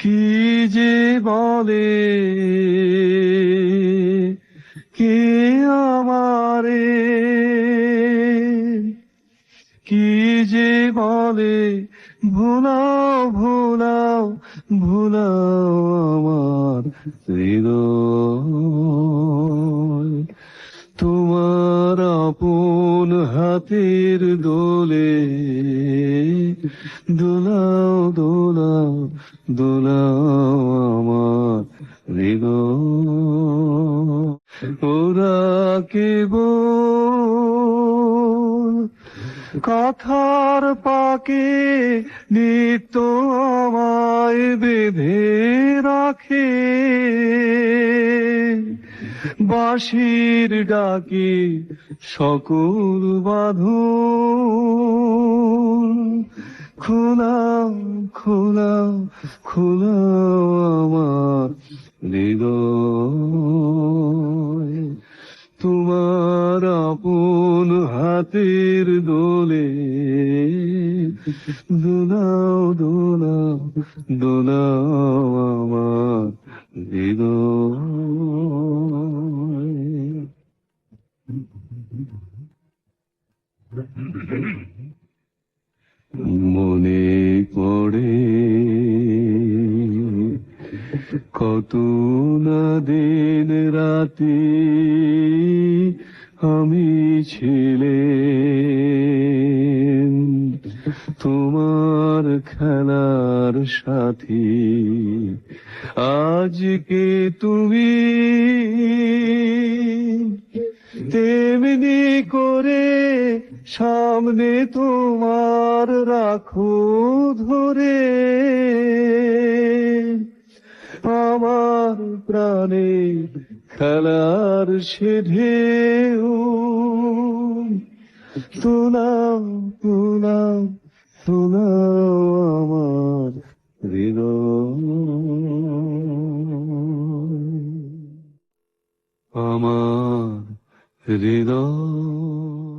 কি যে বলে? কে আমারে? কি যে বলে? ভুলাও ভুলাও ভুলাও আমার হৃদয়। হাতের দোলে। দোলাও দোলাও দোলাও আমার হৃদয়। ওরা কেবল কথার পাকে নিত্য আমায় বেঁধে রাখে। বাঁশির ডাকে সকল বাঁধন। খোলাও খোলাও খোলাও আমার হৃদয়। তোমার আপন হাতের দোলে দোলাও দোলাও দোলাও আমার হৃদয়। মনে পড়ে কত না দিন রাতে আমি ছিলে তোমার খেলার সাথী। আজকে তুমি তেমনি করে তোমার রাখো ধরে। আমার প্রাণে খেলার সে ঢেউ। তোলাও তোলাও আমার হৃদয়। আমার হৃদয়।